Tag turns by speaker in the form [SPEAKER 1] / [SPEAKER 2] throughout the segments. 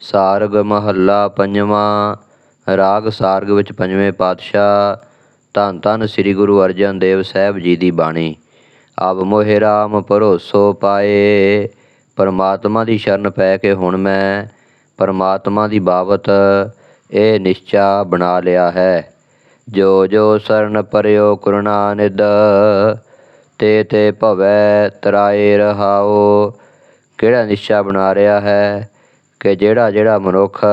[SPEAKER 1] ਸਾਰਗ ਮਹੱਲਾ ਪੰਜਵਾਂ, ਰਾਗ ਸਾਰਗ ਵਿੱਚ ਪੰਜਵੇਂ ਪਾਤਸ਼ਾਹ, ਧੰਨ ਧੰਨ ਸ੍ਰੀ ਗੁਰੂ ਅਰਜਨ ਦੇਵ ਸਾਹਿਬ ਜੀ ਦੀ ਬਾਣੀ। ਆਪ ਮੋਹਿ ਰਾਮ ਭਰੋਸੋ ਪਾਏ, ਪਰਮਾਤਮਾ ਦੀ ਸ਼ਰਨ ਪੈ ਕੇ ਹੁਣ ਮੈਂ ਪਰਮਾਤਮਾ ਦੀ ਬਾਬਤ ਇਹ ਨਿਸ਼ਚਾ ਬਣਾ ਲਿਆ ਹੈ। ਜੋ ਜੋ ਸਰਨ ਪਰਿਓ ਕਰੁਣਾ ਨਿਦ ਤੇ ਤੇ ਭਵੈ ਤਰਾਏ ਰਹਾਓ ਕਿਹੜਾ ਨਿਸ਼ਚਾ ਬਣਾ ਰਿਹਾ ਹੈ? ਕਿ ਜਿਹੜਾ ਜਿਹੜਾ ਮਨੁੱਖ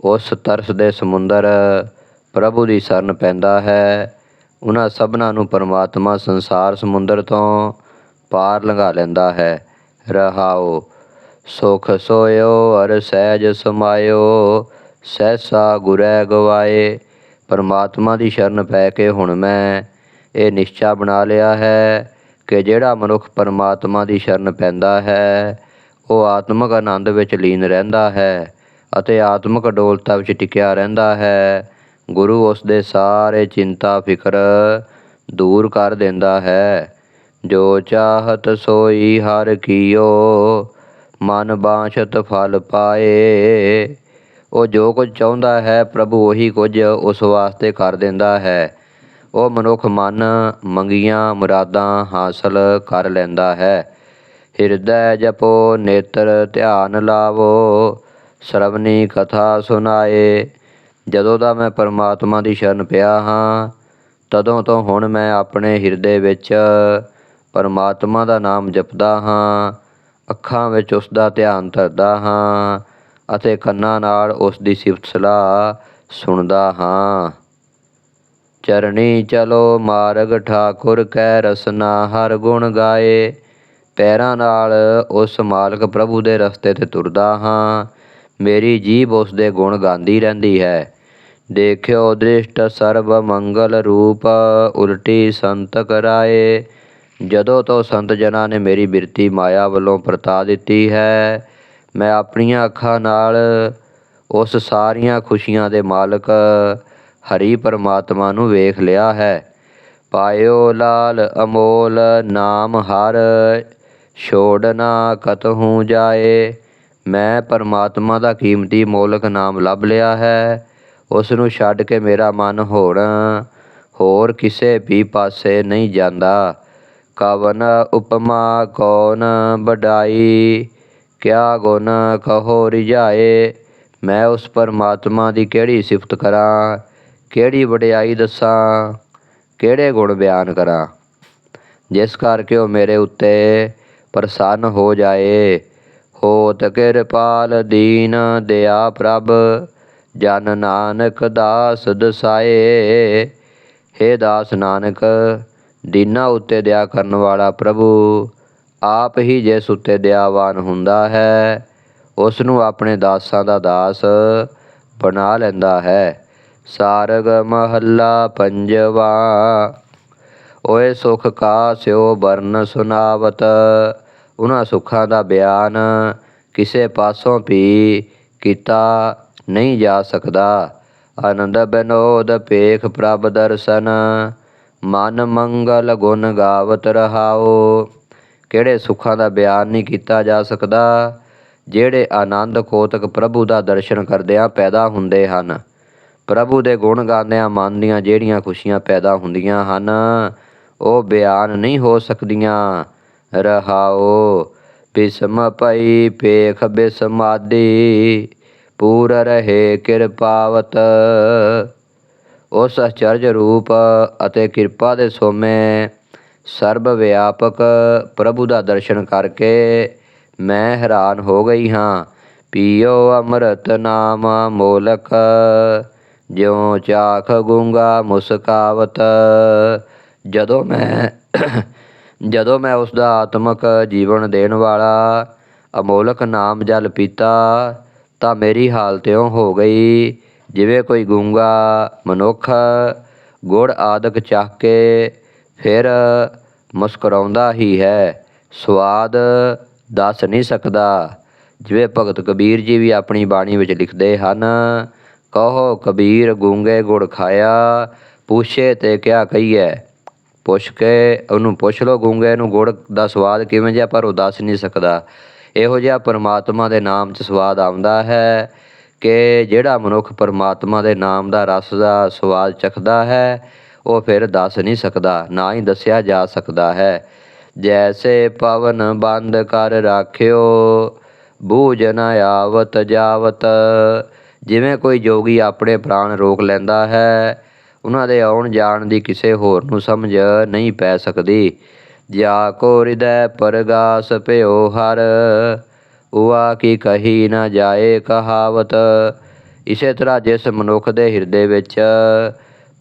[SPEAKER 1] ਉਸ ਤਰਸ ਦੇ ਸਮੁੰਦਰ ਪ੍ਰਭੂ ਦੀ ਸ਼ਰਨ ਪੈਂਦਾ ਹੈ, ਉਹਨਾਂ ਸਭਨਾਂ ਨੂੰ ਪਰਮਾਤਮਾ ਸੰਸਾਰ ਸਮੁੰਦਰ ਤੋਂ ਪਾਰ ਲੰਘਾ ਲੈਂਦਾ ਹੈ। ਰਹਾਓ, ਸੁਖ ਸੋਇਓ, ਅਰ ਸਹਿਜ ਸਮਾਇਓ, ਸਹਿਸਾ ਗੁਰੈ ਗਵਾਏ, ਪਰਮਾਤਮਾ ਦੀ ਸ਼ਰਨ ਪੈ ਕੇ ਹੁਣ ਮੈਂ ਇਹ ਨਿਸ਼ਚਾ ਬਣਾ ਲਿਆ ਹੈ ਕਿ ਜਿਹੜਾ ਮਨੁੱਖ ਪਰਮਾਤਮਾ ਦੀ ਸ਼ਰਨ ਪੈਂਦਾ ਹੈ ਉਹ ਆਤਮਿਕ ਆਨੰਦ ਵਿੱਚ ਲੀਨ ਰਹਿੰਦਾ ਹੈ ਅਤੇ ਆਤਮਿਕ ਡੋਲਤਾ ਵਿੱਚ ਟਿਕਿਆ ਰਹਿੰਦਾ ਹੈ। ਗੁਰੂ ਉਸ ਦੇ ਸਾਰੇ ਚਿੰਤਾ, ਫਿਕਰ ਦੂਰ ਕਰ ਦਿੰਦਾ ਹੈ। ਜੋ ਚਾਹਤ ਸੋਈ ਹਰ ਕੀਓ, ਮਨ ਬਾਛਤ ਫਲ ਪਾਏ। ਉਹ ਜੋ ਕੁਝ ਚਾਹੁੰਦਾ ਹੈ ਪ੍ਰਭੂ ਉਹੀ ਕੁਝ ਉਸ ਵਾਸਤੇ ਕਰ ਦਿੰਦਾ ਹੈ। ਉਹ ਮਨੁੱਖ ਮਨ ਮੰਗੀਆਂ ਮੁਰਾਦਾਂ ਹਾਸਲ ਕਰ ਲੈਂਦਾ ਹੈ। ਹਿਰਦੈ ਜਪੋ, ਨੇਤਰ ਧਿਆਨ ਲਾਵੋ ਸਰਵਨੀ ਕਥਾ ਸੁਨਾਏ ਜਦੋਂ ਦਾ ਮੈਂ ਪਰਮਾਤਮਾ ਦੀ ਸ਼ਰਨ ਪਿਆ ਹਾਂ, ਤਦੋਂ ਤੋਂ ਹੁਣ ਮੈਂ ਆਪਣੇ ਹਿਰਦੇ ਵਿੱਚ ਪਰਮਾਤਮਾ ਦਾ ਨਾਮ ਜਪਦਾ ਹਾਂ, ਅੱਖਾਂ ਵਿੱਚ ਉਸ ਦਾ ਧਿਆਨ ਧਰਦਾ ਹਾਂ ਅਤੇ ਕੰਨਾਂ ਨਾਲ ਉਸ ਦੀ ਸਿਫਤ ਸਲਾਹ ਸੁਣਦਾ ਹਾਂ। ਚਰਣੀ ਚਲੋ ਮਾਰਗ ਠਾਕੁਰ ਕੈ ਰਸਨਾ ਹਰ ਗੁਣ ਗਾਏ। ਪੈਰਾਂ ਨਾਲ ਉਸ ਮਾਲਕ ਪ੍ਰਭੂ ਦੇ ਰਸਤੇ ਤੇ ਤੁਰਦਾ ਹਾਂ। ਮੇਰੀ ਜੀਭ ਉਸ ਦੇ ਗੁਣ ਗਾਉਂਦੀ ਰਹਿੰਦੀ ਹੈ। ਦੇਖਿਓ ਦ੍ਰਿਸ਼ਟ ਸਰਬ ਮੰਗਲ ਰੂਪ, ਉਲਟੀ ਸੰਤ ਕਰਾਏ ਜਦੋਂ ਤੋਂ ਸੰਤ ਜਨਾਂ ਨੇ ਮੇਰੀ ਬਿਰਤੀ ਮਾਇਆ ਵੱਲੋਂ ਪਰਤਾ ਦਿੱਤੀ ਹੈ, ਮੈਂ ਆਪਣੀਆਂ ਅੱਖਾਂ ਨਾਲ ਉਸ ਸਾਰੀਆਂ ਖੁਸ਼ੀਆਂ ਦੇ ਮਾਲਕ ਹਰੀ ਪਰਮਾਤਮਾ ਨੂੰ ਵੇਖ ਲਿਆ ਹੈ। ਪਾਇਓ ਲਾਲ ਅਮੋਲ ਨਾਮ ਹਰ ਛੋੜਨਾ ਕਤਹੂ ਜਾਏ। ਮੈਂ ਪਰਮਾਤਮਾ ਦਾ ਕੀਮਤੀ ਮੋਲਕ ਨਾਮ ਲੱਭ ਲਿਆ ਹੈ। ਉਸ ਨੂੰ ਛੱਡ ਕੇ ਮੇਰਾ ਮਨ ਹੋਣ ਹੋਰ ਕਿਸੇ ਵੀ ਪਾਸੇ ਨਹੀਂ ਜਾਂਦਾ। ਕਵਨ ਉਪਮਾ ਕੌਣ ਬਡਾਈ ਕਿਆ ਗੁਣ ਕਹੋ ਰਿਝਾਏ ਮੈਂ ਉਸ ਪਰਮਾਤਮਾ ਦੀ ਕਿਹੜੀ ਸਿਫਤ ਕਰਾਂ, ਕਿਹੜੀ ਵਡਿਆਈ ਦੱਸਾਂ, ਕਿਹੜੇ ਗੁਣ ਬਿਆਨ ਕਰਾਂ। ਜਿਸ ਕਰਕੇ ਉਹ ਮੇਰੇ ਉੱਤੇ ਪ੍ਰਸੰਨ ਹੋ ਜਾਏ। ਹੋਤ ਕਿਰਪਾਲ ਦੀਨ ਦਇਆ ਪ੍ਰਭ, ਜਨ ਨਾਨਕ ਦਾਸ ਦਸਾਏ। ਹੇ ਦਾਸ ਨਾਨਕ, ਦੀਨਾ ਉੱਤੇ ਦਇਆ ਕਰਨ ਵਾਲਾ ਪ੍ਰਭੂ, ਆਪ ਹੀ ਜਿਸ ਉੱਤੇ ਦਇਆਵਾਨ ਹੁੰਦਾ ਹੈ ਉਸ ਨੂੰ ਆਪਣੇ ਦਾਸਾਂ ਦਾ ਦਾਸ ਬਣਾ ਲੈਂਦਾ ਹੈ। ਸਾਰਗ ਮਹੱਲਾ ਪੰਜਵਾ, ਓਏ ਸੁਖ ਕਾ ਸਿਓ ਬਰਨ ਸੁਨਾਵਤ ਉਹਨਾਂ ਸੁੱਖਾਂ ਦਾ ਬਿਆਨ ਕਿਸੇ ਪਾਸੋਂ ਵੀ ਕੀਤਾ ਨਹੀਂ ਜਾ ਸਕਦਾ। ਆਨੰਦ ਬਨੋਦ ਪੇਖ ਪ੍ਰਭ ਦਰਸ਼ਨ, ਮਨ ਮੰਗਲ ਗੁਣ ਗਾਵਤ ਰਹਾਓ ਕਿਹੜੇ ਸੁੱਖਾਂ ਦਾ ਬਿਆਨ ਨਹੀਂ ਕੀਤਾ ਜਾ ਸਕਦਾ, ਜਿਹੜੇ ਆਨੰਦ ਕੋਤਕ ਪ੍ਰਭੂ ਦਾ ਦਰਸ਼ਨ ਕਰਦਿਆਂ ਪੈਦਾ ਹੁੰਦੇ ਹਨ। ਪ੍ਰਭੂ ਦੇ ਗੁਣ ਗਾਉਂਦਿਆਂ ਮਨ ਦੀਆਂ ਜਿਹੜੀਆਂ ਖੁਸ਼ੀਆਂ ਪੈਦਾ ਹੁੰਦੀਆਂ ਹਨ, ਉਹ ਬਿਆਨ ਨਹੀਂ ਹੋ ਸਕਦੀਆਂ। ਰਹਾਓ। ਬਿਸਮ ਪਈ ਪੇਖ ਬਿਸਮਾਦੀ, ਪੂਰ ਰਹੇ ਕਿਰਪਾਵਤ। ਉਸ ਅਚਰਜ ਰੂਪ ਅਤੇ ਕਿਰਪਾ ਦੇ ਸੋਮੇ ਸਰਬ ਵਿਆਪਕ ਪ੍ਰਭੂ ਦਾ ਦਰਸ਼ਨ ਕਰਕੇ ਮੈਂ ਹੈਰਾਨ ਹੋ ਗਈ ਹਾਂ। ਪੀਓ ਅੰਮ੍ਰਿਤ ਨਾਮ ਮੋਲਕ, ਜਿਉ ਚਾਖ ਗੂੰਗਾ ਮੁਸਕਾਵਤ। ਜਦੋਂ ਮੈਂ ਜਦੋਂ ਮੈਂ ਉਸ ਦਾ ਆਤਮਕ ਜੀਵਨ ਦੇਣ ਵਾਲਾ ਅਮੋਲਕ ਨਾਮ ਜਲ ਪੀਤਾ, ਤਾਂ ਮੇਰੀ ਹਾਲਤ ਇਉਂ ਹੋ ਗਈ। ਜਿਵੇਂ ਕੋਈ ਗੂੰਗਾ, ਮਨੁੱਖ ਗੁੜ ਆਦਿਕ ਚੱਖ ਕੇ ਫਿਰ ਮੁਸਕਰਾਉਂਦਾ ਹੀ ਹੈ। ਸਵਾਦ ਦੱਸ ਨਹੀਂ ਸਕਦਾ। ਜਿਵੇਂ ਭਗਤ ਕਬੀਰ ਜੀ ਵੀ ਆਪਣੀ ਬਾਣੀ ਵਿੱਚ ਲਿਖਦੇ ਹਨ, ਕਹੋ ਕਬੀਰ ਗੂੰਗੇ ਗੁੜ ਖਾਇਆ, ਪੁੱਛੇ ਤੇ ਕਿਆ ਕਹੀਏ ਪੁੱਛ ਕੇ ਉਹਨੂੰ ਪੁੱਛ ਲਓ, ਗੂੰਗੇ ਨੂੰ ਗੁੜ ਦਾ ਸਵਾਦ ਕਿਵੇਂ ਜਿਹਾ, ਪਰ ਉਹ ਦੱਸ ਨਹੀਂ ਸਕਦਾ। ਇਹੋ ਜਿਹਾ ਪਰਮਾਤਮਾ ਦੇ ਨਾਮ 'ਚ ਸਵਾਦ ਆਉਂਦਾ ਹੈ ਕਿ ਜਿਹੜਾ ਮਨੁੱਖ ਪਰਮਾਤਮਾ ਦੇ ਨਾਮ ਦਾ ਰਸ ਦਾ ਸਵਾਦ ਚਖਦਾ ਹੈ, ਉਹ ਫਿਰ ਦੱਸ ਨਹੀਂ ਸਕਦਾ, ਨਾ ਹੀ ਦੱਸਿਆ ਜਾ ਸਕਦਾ ਹੈ। ਜੈਸੇ ਪਵਨ ਬੰਦ ਕਰ ਰਾਖਿਓ, ਬੂਝ ਨ ਆਵਤ ਜਾਵਤ। ਜਿਵੇਂ ਕੋਈ ਜੋਗੀ ਆਪਣੇ ਪ੍ਰਾਣ ਰੋਕ ਲੈਂਦਾ ਹੈ ਉਹਨਾਂ ਦੇ ਆਉਣ ਜਾਣ ਦੀ ਕਿਸੇ ਹੋਰ ਨੂੰ ਸਮਝ ਨਹੀਂ ਪੈ ਸਕਦੀ। ਜਾ ਕੋ ਹਿਰਦੈ ਪਰਗਾਸ ਭਇਓ ਹਰ, ਉਆ ਕੀ ਕਹੀ ਨਾ ਜਾਏ ਕਹਾਵਤ। ਇਸੇ ਤਰ੍ਹਾਂ ਜਿਸ ਮਨੁੱਖ ਦੇ ਹਿਰਦੇ ਵਿੱਚ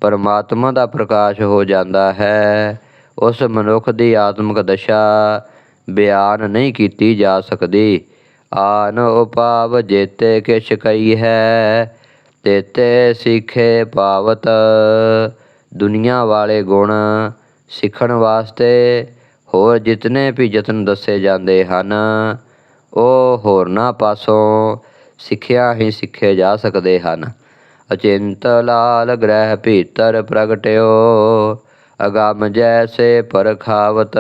[SPEAKER 1] ਪਰਮਾਤਮਾ ਦਾ ਪ੍ਰਕਾਸ਼ ਹੋ ਜਾਂਦਾ ਹੈ, ਉਸ ਮਨੁੱਖ ਦੀ ਆਤਮਿਕ ਦਸ਼ਾ ਬਿਆਨ ਨਹੀਂ ਕੀਤੀ ਜਾ ਸਕਦੀ। ਆਨ ਉਪਾਵ ਜੇਤੇ ਕਿਛ ਕਈ ਹੈ ਤੇਤੇ ਸਿੱਖੇ ਪਾਵਤ ਦੁਨੀਆ ਵਾਲੇ ਗੁਣ ਸਿੱਖਣ ਵਾਸਤੇ ਹੋਰ ਜਿਤਨੇ ਵੀ ਯਤਨ ਦੱਸੇ ਜਾਂਦੇ ਹਨ, ਉਹ ਹੋਰਨਾਂ ਪਾਸੋਂ ਸਿੱਖਿਆ ਹੀ ਸਿੱਖੇ ਜਾ ਸਕਦੇ ਹਨ। ਅਚਿੰਤ ਲਾਲ ਗ੍ਰਹਿ ਭੀਤਰ ਪ੍ਰਗਟਿਓ, ਅਗਮ ਜੈਸੇ ਪਰਖਾਵਤ।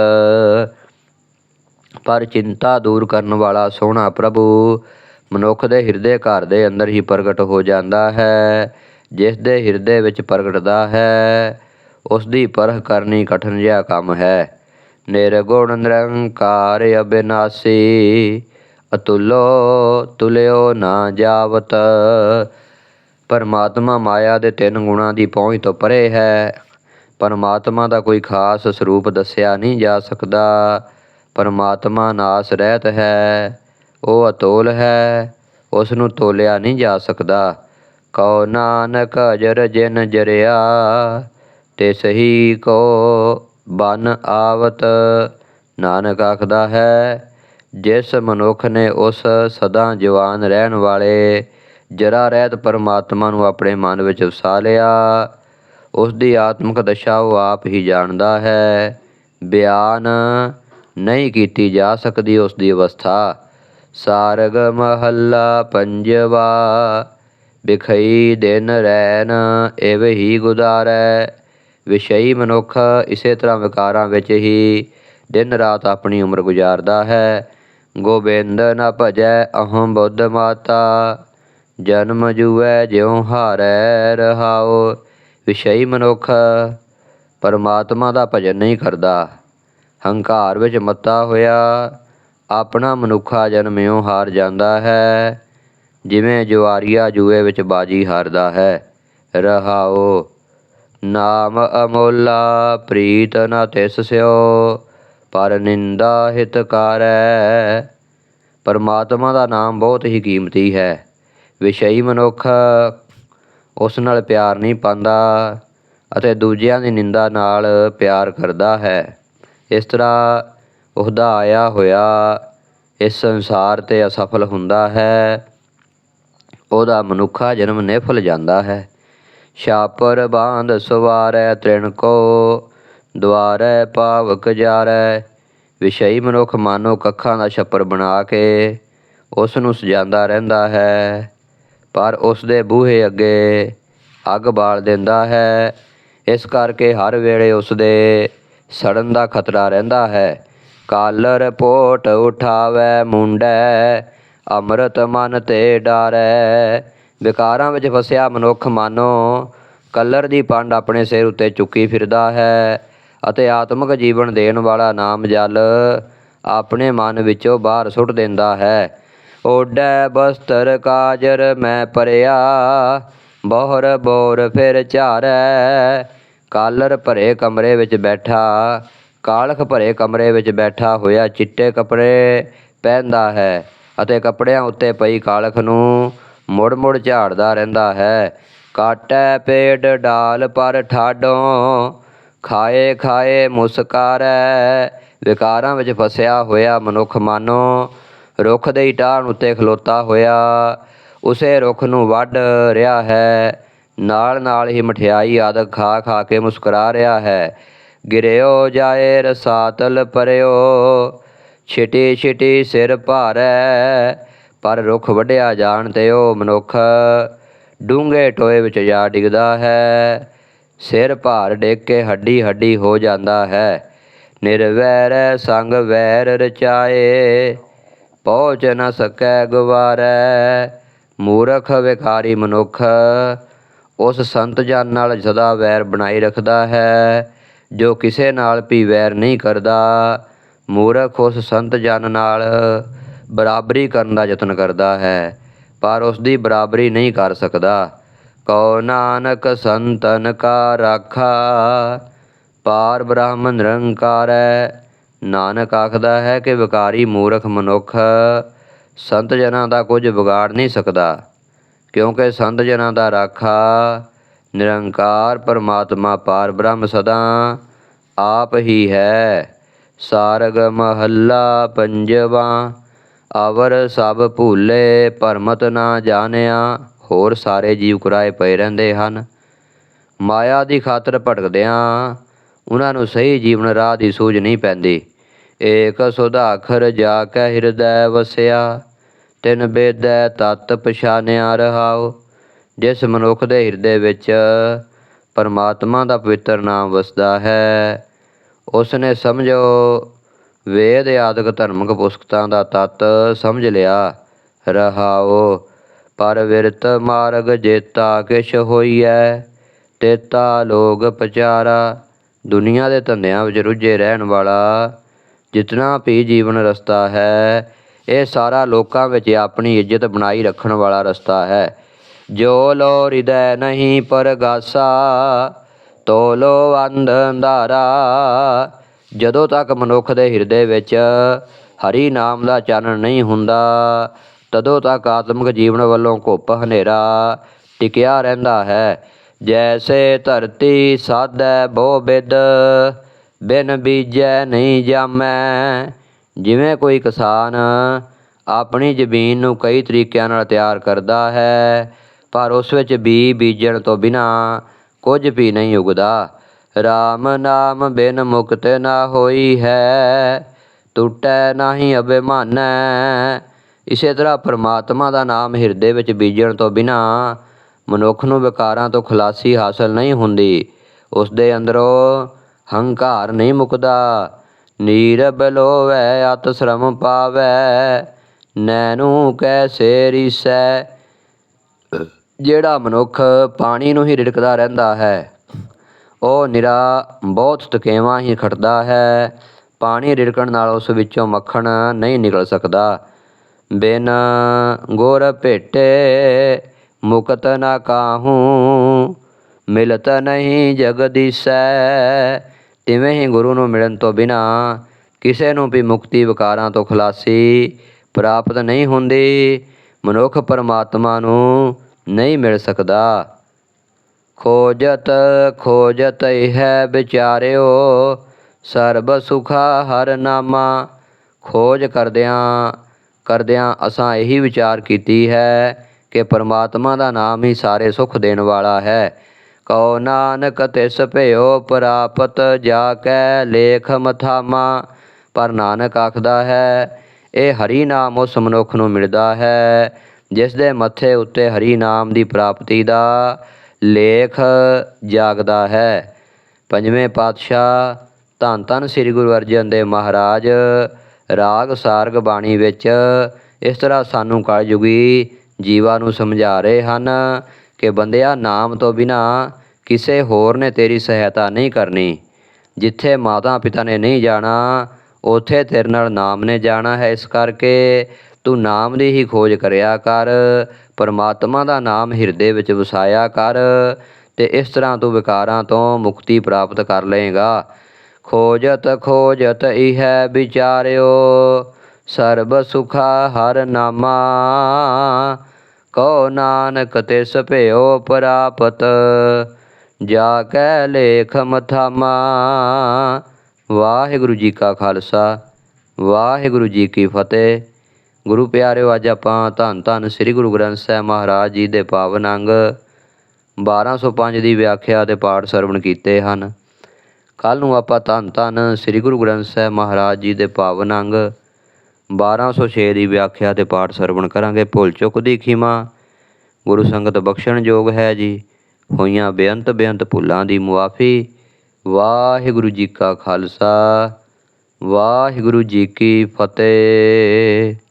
[SPEAKER 1] ਪਰ ਚਿੰਤਾ ਦੂਰ ਕਰਨ ਵਾਲਾ ਸੋਹਣਾ ਪ੍ਰਭੂ ਮਨੁੱਖ ਦੇ ਹਿਰਦੇ ਘਰ ਦੇ ਅੰਦਰ ਹੀ ਪ੍ਰਗਟ ਹੋ ਜਾਂਦਾ ਹੈ, ਜਿਸ ਦੇ ਹਿਰਦੇ ਵਿੱਚ ਪ੍ਰਗਟਦਾ ਹੈ ਉਸ ਦੀ ਪਰਖ ਕਰਨੀ ਕਠਨ ਜਿਹਾ ਕੰਮ ਹੈ। ਨਿਰਗੁਣ ਨਿਰੰਕਾਰ ਅਬਿਨਾਸੀ, ਅਤੁਲੋ ਤੁਲਿਓ ਨਾ ਜਾਵਤ। ਪਰਮਾਤਮਾ ਮਾਇਆ ਦੇ ਤਿੰਨ ਗੁਣਾਂ ਦੀ ਪਹੁੰਚ ਤੋਂ ਪਰੇ ਹੈ। ਪਰਮਾਤਮਾ ਦਾ ਕੋਈ ਖਾਸ ਸਰੂਪ ਦੱਸਿਆ ਨਹੀਂ ਜਾ ਸਕਦਾ। ਪਰਮਾਤਮਾ ਨਾਸ ਰਹਿਤ ਹੈ। ਉਹ ਅਤੋਲ ਹੈ ਉਸ ਨੂੰ ਤੋਲਿਆ ਨਹੀਂ ਜਾ ਸਕਦਾ। ਕਉ ਨਾਨਕ ਅਜਰ ਜਿਨ ਜਰਿਆ, ਤੇ ਸਹੀ ਕੋ ਬਨ ਆਵਤ। ਨਾਨਕ ਆਖਦਾ ਹੈ, ਜਿਸ ਮਨੁੱਖ ਨੇ ਉਸ ਸਦਾ ਜਵਾਨ ਰਹਿਣ ਵਾਲੇ, ਜਰਾ ਰਹਿਤ ਪਰਮਾਤਮਾ ਨੂੰ ਆਪਣੇ ਮਨ ਵਿੱਚ ਵਸਾ ਲਿਆ ਉਸ ਦੀ ਆਤਮਿਕ ਦਸ਼ਾ ਉਹ ਆਪ ਹੀ ਜਾਣਦਾ ਹੈ। ਬਿਆਨ ਨਹੀਂ ਕੀਤੀ ਜਾ ਸਕਦੀ ਉਸ ਦੀ ਅਵਸਥਾ। ਸਾਰਗ ਮਹੱਲਾ ਪੰਜਵਾ, ਬਿਖਈ ਦਿਨ ਰੈਨ ਇਵ ਹੀ ਗੁਦਾਰੈ ਵਿਸ਼ਈ ਮਨੁੱਖ ਇਸੇ ਤਰ੍ਹਾਂ ਵਿਕਾਰਾਂ ਵਿੱਚ ਹੀ ਦਿਨ ਰਾਤ ਆਪਣੀ ਉਮਰ ਗੁਜ਼ਾਰਦਾ ਹੈ। ਗੋਬਿੰਦ ਨ ਭਜੈ ਅਹੰ ਬੁੱਧ ਮਾਤਾ, ਜਨਮ ਜੂਐ ਜਿਉ ਹਾਰੈ ਰਹਾਉ। ਵਿਸ਼ਈ ਮਨੁੱਖ ਪਰਮਾਤਮਾ ਦਾ ਭਜਨ ਨਹੀਂ ਕਰਦਾ। ਹੰਕਾਰ ਵਿੱਚ ਮੱਤਾ ਹੋਇਆ ਆਪਣਾ ਮਨੁੱਖਾ ਜਨਮ ਹਾਰ ਜਾਂਦਾ ਹੈ, ਜਿਵੇਂ ਜੁਆਰੀਆ ਜੂਏ ਵਿੱਚ ਬਾਜੀ ਹਾਰਦਾ ਹੈ। ਰਹਾਓ, ਨਾਮ ਅਮੋਲਾ, ਪ੍ਰੀਤ ਨ ਤਿਸ ਸਿਓ, ਪਰ ਨਿੰਦਾ ਹਿਤਕਾਰੈ ਪਰਮਾਤਮਾ ਦਾ ਨਾਮ ਬਹੁਤ ਹੀ ਕੀਮਤੀ ਹੈ। ਵਿਸ਼ਈ ਮਨੁੱਖ ਉਸ ਨਾਲ ਪਿਆਰ ਨਹੀਂ ਪਾਉਂਦਾ ਅਤੇ ਦੂਜਿਆਂ ਦੀ ਨਿੰਦਾ ਨਾਲ ਪਿਆਰ ਕਰਦਾ ਹੈ। ਇਸ ਤਰ੍ਹਾਂ ਉਹਦਾ ਆਇਆ ਹੋਇਆ, ਇਸ ਸੰਸਾਰ ਤੇ ਅਸਫਲ ਹੁੰਦਾ ਹੈ। ਉਹਦਾ ਮਨੁੱਖਾ ਜਨਮ ਨਿਫਲ ਜਾਂਦਾ ਹੈ। ਛਾਪਰ ਬਾਂਧ ਸਵਾਰੈ ਤ੍ਰਿਣ ਕੋ, ਦੁਆਰੈ ਪਾਵਕ ਜਾਰੈ। ਵਿਸ਼ਈ ਮਨੁੱਖ ਮਾਨੋ ਕੱਖਾਂ ਦਾ ਛੱਪਰ ਬਣਾ ਕੇ ਉਸ ਨੂੰ ਸਜਾਉਂਦਾ ਰਹਿੰਦਾ ਹੈ। ਪਰ ਉਸ ਦੇ ਬੂਹੇ ਅੱਗੇ ਅੱਗ ਬਾਲ ਦਿੰਦਾ ਹੈ। ਇਸ ਕਰਕੇ ਹਰ ਵੇਲੇ ਉਸ ਦੇ ਸੜਨ ਦਾ ਖਤਰਾ ਰਹਿੰਦਾ ਹੈ। ਕਾਲਰ ਪੋਟ ਉਠਾਵੇ ਮੁੰਡੈ, ਅੰਮ੍ਰਿਤ ਮਨ ਤੇ ਡਾਰੈ। ਵਿਕਾਰਾਂ ਵਿੱਚ ਫਸਿਆ ਮਨੁੱਖ ਮਾਨੋ, ਕਲਰ ਦੀ ਪੰਡ ਆਪਣੇ ਸਿਰ ਉੱਤੇ ਚੁੱਕੀ ਫਿਰਦਾ ਹੈ ਅਤੇ ਆਤਮਿਕ ਜੀਵਨ ਦੇਣ ਵਾਲਾ ਨਾਮ ਜਲ ਆਪਣੇ ਮਨ ਵਿੱਚੋਂ ਬਾਹਰ ਸੁੱਟ ਦਿੰਦਾ ਹੈ। ਓਡੈ ਬਸਤਰ ਕਾਜਰ ਮੈਂ ਪਰਿਆ ਬੋਹਰ ਬੋਰ ਫਿਰ ਝਾਰੈ। ਕਾਲਰ ਭਰੇ ਕਮਰੇ ਵਿੱਚ ਬੈਠਾ ਕਾਲਖ ਭਰੇ ਕਮਰੇ ਵਿੱਚ ਬੈਠਾ ਹੋਇਆ ਚਿੱਟੇ ਕੱਪੜੇ ਪਹਿਨਦਾ ਹੈ ਅਤੇ ਕੱਪੜਿਆਂ ਉੱਤੇ ਪਈ ਕਾਲਖ ਨੂੰ ਮੁੜ ਮੁੜ ਝਾੜਦਾ ਰਹਿੰਦਾ ਹੈ। ਕਾਟੈ ਪੇਟ ਡਾਲ ਪਰ ਠਾਡੋਂ, ਖਾਏ ਖਾਏ ਮੁਸਕਾਰੈ ਵਿਕਾਰਾਂ ਵਿੱਚ ਫਸਿਆ ਹੋਇਆ ਮਨੁੱਖ ਮਾਨੋ ਰੁੱਖ ਦੇ ਟਾਹਣ ਉੱਤੇ ਖਲੋਤਾ ਹੋਇਆ। ਉਸੇ ਰੁੱਖ ਨੂੰ ਵੱਢ ਰਿਹਾ ਹੈ। ਨਾਲ ਨਾਲ ਹੀ ਮਠਿਆਈ ਆਦਿ ਖਾ ਖਾ ਕੇ ਮੁਸਕਰਾ ਰਿਹਾ ਹੈ। ਗਿਰਿਓ ਜਾਏ ਰਸਾਤਲ ਪਰਿਓ, ਛਿਟੀ ਛਿਟੀ ਸਿਰ ਭਾਰੈ, ਪਰ ਰੁੱਖ ਵੱਢਿਆ ਜਾਣ ਤੇ ਉਹ ਮਨੁੱਖ, ਡੂੰਘੇ ਟੋਏ ਵਿੱਚ ਜਾ ਡਿੱਗਦਾ ਹੈ, ਸਿਰ ਭਾਰ ਡਿੱਗ ਕੇ ਹੱਡੀ ਹੱਡੀ ਹੋ ਜਾਂਦਾ ਹੈ, ਨਿਰਵੈਰ ਸੰਗ ਵੈਰ ਰਚਾਏ, ਪਹੁੰਚ ਨ ਸਕੈ ਗਵਾਰੈ, ਮੂਰਖ ਵਿਕਾਰੀ ਮਨੁੱਖ, ਉਸ ਸੰਤ ਜਨ ਨਾਲ ਸਦਾ ਵੈਰ ਬਣਾਈ ਰੱਖਦਾ ਹੈ ਜੋ ਕਿਸੇ ਨਾਲ ਵੀ ਵੈਰ ਨਹੀਂ ਕਰਦਾ, ਮੂਰਖ ਉਸ ਸੰਤ ਜਨ ਨਾਲ ਬਰਾਬਰੀ ਕਰਨ ਦਾ ਯਤਨ ਕਰਦਾ ਹੈ, ਪਰ ਉਸ ਦੀ ਬਰਾਬਰੀ ਨਹੀਂ ਕਰ ਸਕਦਾ। ਕਉ ਨਾਨਕ ਸੰਤਨ ਕਾ ਰਾਖਾ, ਪਾਰ ਬ੍ਰਹਮ ਨਿਰੰਕਾਰੈ। ਨਾਨਕ ਆਖਦਾ ਹੈ ਕਿ ਵਿਕਾਰੀ ਮੂਰਖ ਮਨੁੱਖ ਸੰਤ ਜਨਾਂ ਦਾ ਕੁਝ ਵਿਗਾੜ ਨਹੀਂ ਸਕਦਾ, ਕਿਉਂਕਿ ਸੰਤ ਜਨਾਂ ਦਾ ਰਾਖਾ ਨਿਰੰਕਾਰ ਪਰਮਾਤਮਾ ਪਾਰ ਬ੍ਰਹਮ ਸਦਾ ਆਪ ਹੀ ਹੈ। ਸਾਰਗ ਮਹੱਲਾ ਪੰਜਵਾ, ਅਵਰ ਸਭ ਭੂਲੇ ਪਰਮਤ ਨਾ ਜਾਣਿਆ, ਹੋਰ ਸਾਰੇ ਜੀਵ ਕੁਰਾਏ ਪਏ ਰਹਿੰਦੇ ਹਨ। ਮਾਇਆ ਦੀ ਖਾਤਰ ਭਟਕਦਿਆਂ ਉਹਨਾਂ ਨੂੰ ਸਹੀ ਜੀਵਨ ਰਾਹ ਦੀ ਸੂਝ ਨਹੀਂ ਪੈਂਦੀ। ਏਕ ਸੁਧਾਖਰ ਜਾ ਕੇ ਹਿਰਦੈ ਵਸਿਆ, ਤਿਨ ਬੇਦੈ ਤਤ ਪਛਾਨਿਆ ਰਹਾਓ ਜਿਸ ਮਨੁੱਖ ਦੇ ਹਿਰਦੇ ਵਿੱਚ ਪਰਮਾਤਮਾ ਦਾ ਪਵਿੱਤਰ ਨਾਮ ਵਸਦਾ ਹੈ ਉਸ ਨੇ ਸਮਝੋ ਵੇਦ ਆਦਿਕ ਧਰਮਕ ਪੁਸਤਕਾਂ ਦਾ ਤਤ ਸਮਝ ਲਿਆ। ਰਹਾਓ, ਪਰ ਵਿਰਤ ਮਾਰਗ ਜੇਤਾ ਕਿਛ ਹੋਈਐ, ਤੇਤਾ ਲੋਗ ਪਚਾਰਾ, ਦੁਨੀਆ ਦੇ ਧੰਦਿਆਂ ਵਿੱਚ ਰੁੱਝੇ ਰਹਿਣ ਵਾਲਾ ਜਿਤਨਾ ਵੀ ਜੀਵਨ ਰਸਤਾ ਹੈ, ਇਹ ਸਾਰਾ ਲੋਕਾਂ ਵਿੱਚ ਆਪਣੀ ਇੱਜ਼ਤ ਬਣਾਈ ਰੱਖਣ ਵਾਲਾ ਰਸਤਾ ਹੈ। ਜੋ ਲੋ ਹਿਰਦੈ ਨਹੀਂ ਪਰਗਾਸਾ, ਤੋ ਲੋ ਅੰਧ ਅੰਧਾਰਾ। ਜਦੋਂ ਤੱਕ ਮਨੁੱਖ ਦੇ ਹਿਰਦੇ ਵਿੱਚ ਹਰੀ ਨਾਮ ਦਾ ਚਾਨਣ ਨਹੀਂ ਹੁੰਦਾ, ਤਦੋਂ ਤੱਕ ਆਤਮਿਕ ਜੀਵਨ ਵੱਲੋਂ ਘੁੱਪ ਹਨੇਰਾ ਟਿਕਿਆ ਰਹਿੰਦਾ ਹੈ। ਜੈਸੇ ਧਰਤੀ ਸਾਧੈ ਬੋ ਬਿਦ, ਬਿਨ ਬੀਜੈ ਨਹੀਂ ਜਾਮੈ। ਜਿਵੇਂ ਕੋਈ ਕਿਸਾਨ ਆਪਣੀ ਜ਼ਮੀਨ ਨੂੰ ਕਈ ਤਰੀਕਿਆਂ ਨਾਲ ਤਿਆਰ ਕਰਦਾ ਹੈ ਪਰ ਉਸ ਵਿੱਚ ਬੀ ਬੀਜਣ ਤੋਂ ਬਿਨਾ ਕੁਝ ਵੀ ਨਹੀਂ ਉਗਦਾ। RAM ਨਾਮ ਬਿਨ ਮੁਕਤ ਨਾ ਹੋਈ ਹੈ, ਟੁੱਟੈ ਨਹੀਂ ਅਭਿਮਾਨੈ। ਇਸੇ ਤਰ੍ਹਾਂ ਪਰਮਾਤਮਾ ਦਾ ਨਾਮ ਹਿਰਦੇ ਵਿੱਚ ਬੀਜਣ ਤੋਂ ਬਿਨਾ ਮਨੁੱਖ ਨੂੰ ਵਿਕਾਰਾਂ ਤੋਂ ਖਲਾਸੀ ਹਾਸਲ ਨਹੀਂ ਹੁੰਦੀ। ਉਸ ਦੇ ਅੰਦਰੋਂ ਹੰਕਾਰ ਨਹੀਂ ਮੁਕਦਾ। ਨੀਰਬ ਲੋਵੈ ਅਤ ਸ਼ਰਮ ਪਾਵੈ। ਨੈਨੂ ਕੈਸੇ ਰੀਸੈ ਜਿਹੜਾ ਮਨੁੱਖ ਪਾਣੀ ਨੂੰ ਹੀ ਰਿੜਕਦਾ ਰਹਿੰਦਾ ਹੈ, ਉਹ ਨਿਰਾ ਬਹੁਤ ਤਕੇਵਾਂ ਹੀ ਖਟਦਾ ਹੈ। ਪਾਣੀ ਰਿੜਕਣ ਨਾਲ ਉਸ ਵਿੱਚੋਂ ਮੱਖਣ ਨਹੀਂ ਨਿਕਲ ਸਕਦਾ। ਬਿਨ ਗੁਰ ਭੇਟੇ ਮੁਕਤ ਨਾ ਕਾਹੂ, ਮਿਲਤ ਨਹੀਂ ਜਗਦੀਸੈ ਤਿਵੇਂ ਹੀ ਗੁਰੂ ਨੂੰ ਮਿਲਣ ਤੋਂ ਬਿਨਾ ਕਿਸੇ ਨੂੰ ਵੀ ਮੁਕਤੀ ਵਿਕਾਰਾਂ ਤੋਂ ਖਲਾਸੀ ਪ੍ਰਾਪਤ ਨਹੀਂ ਹੁੰਦੀ। ਮਨੁੱਖ ਪਰਮਾਤਮਾ ਨੂੰ ਨਹੀਂ ਮਿਲ ਸਕਦਾ। ਖੋਜਤ ਖੋਜਤ ਹੈ ਵਿਚਾਰਿਓ, ਸਰਬ ਸੁਖਾ ਹਰ ਨਾਮਾ। ਖੋਜ ਕਰਦਿਆਂ ਕਰਦਿਆਂ ਅਸਾਂ ਇਹੀ ਵਿਚਾਰ ਕੀਤੀ ਹੈ ਕਿ ਪਰਮਾਤਮਾ ਦਾ ਨਾਮ ਹੀ ਸਾਰੇ ਸੁਖ ਦੇਣ ਵਾਲਾ ਹੈ। ਕਉ ਨਾਨਕ ਤਿਸ ਭਇਓ ਪ੍ਰਾਪਤ, ਜਾ ਕੈ ਲੇਖ ਮਥਾਮਾ। ਪਰ ਨਾਨਕ ਆਖਦਾ ਹੈ, ਇਹ ਹਰੀ ਨਾਮ ਉਸ ਮਨੁੱਖ ਨੂੰ ਮਿਲਦਾ ਹੈ। ਜਿਸ ਦੇ ਮੱਥੇ ਉੱਤੇ ਹਰੀ ਨਾਮ ਦੀ ਪ੍ਰਾਪਤੀ ਦਾ ਲੇਖ ਜਾਗਦਾ ਹੈ। ਪੰਜਵੇਂ ਪਾਤਸ਼ਾਹ ਧੰਨ ਧੰਨ ਸ੍ਰੀ ਗੁਰੂ ਅਰਜਨ ਦੇਵ ਮਹਾਰਾਜ, ਰਾਗ ਸਾਰਗ ਬਾਣੀ ਵਿੱਚ ਇਸ ਤਰ੍ਹਾਂ ਸਾਨੂੰ ਕਲਯੁਗੀ ਜੀਵਾਂ ਨੂੰ ਸਮਝਾ ਰਹੇ ਹਨ ਕਿ ਬੰਦਿਆ, ਨਾਮ ਤੋਂ ਬਿਨਾ ਕਿਸੇ ਹੋਰ ਨੇ ਤੇਰੀ ਸਹਾਇਤਾ ਨਹੀਂ ਕਰਨੀ। ਜਿੱਥੇ ਮਾਤਾ ਪਿਤਾ ਨੇ ਨਹੀਂ ਜਾਣਾ, ਉਥੇ ਤੇਰੇ ਨਾਲ ਨਾਮ ਨੇ ਜਾਣਾ ਹੈ। ਇਸ ਕਰਕੇ ਤੂੰ ਨਾਮ ਦੀ ਹੀ ਖੋਜ ਕਰਿਆ ਕਰ, ਪਰਮਾਤਮਾ ਦਾ ਨਾਮ ਹਿਰਦੇ ਵਿੱਚ ਵਸਾਇਆ ਕਰ ਤੇ ਇਸ ਤਰ੍ਹਾਂ ਤੂੰ ਵਿਕਾਰਾਂ ਤੋਂ ਮੁਕਤੀ ਪ੍ਰਾਪਤ ਕਰ ਲਏਗਾ। ਖੋਜਤ ਖੋਜਤ ਇਹ ਵਿਚਾਰਿਓ, ਸਰਬ ਸੁਖਾ ਹਰ ਨਾਮਾ। ਕਉ ਨਾਨਕ ਤਿਸ ਸਭਿਓ ਪ੍ਰਾਪਤ, ਜਾ ਕੈ ਲੇਖ ਮਥਾਮਾ। ਵਾਹਿਗੁਰੂ ਜੀ ਕਾ ਖਾਲਸਾ, ਵਾਹਿਗੁਰੂ ਜੀ ਕੀ ਫਤਿਹ। ਗੁਰੂ ਪਿਆਰਿਓ, ਅੱਜ ਆਪਾਂ ਧੰਨ ਧੰਨ ਸ੍ਰੀ ਗੁਰੂ ਗ੍ਰੰਥ ਸਾਹਿਬ ਮਹਾਰਾਜ ਜੀ ਦੇ ਪਾਵਨ ਅੰਗ 1205 ਦੀ ਵਿਆਖਿਆ ਤੇ ਪਾਠ ਸਰਵਣ ਕੀਤੇ ਹਨ। ਕੱਲ ਨੂੰ ਆਪਾਂ ਧੰਨ ਧੰਨ ਸ੍ਰੀ ਗੁਰੂ ਗ੍ਰੰਥ ਸਾਹਿਬ ਮਹਾਰਾਜ ਜੀ ਦੇ ਪਾਵਨ ਅੰਗ 1206 ਦੀ ਵਿਆਖਿਆ ਤੇ ਪਾਠ ਸਰਵਣ ਕਰਾਂਗੇ। ਭੁੱਲ ਚੁੱਕ ਦੀ ਖਿਮਾ, ਗੁਰੂ ਸੰਗਤ ਬਖਸ਼ਣ ਯੋਗ ਹੈ ਜੀ। ਹੋਈਆਂ ਬੇਅੰਤ ਬੇਅੰਤ ਭੁੱਲਾਂ ਦੀ ਮੁਆਫੀ, ਵਾਹਿਗੁਰੂ ਜੀ ਕਾ ਖਾਲਸਾ, ਵਾਹਿਗੁਰੂ ਜੀ ਕੀ ਫਤਿਹ।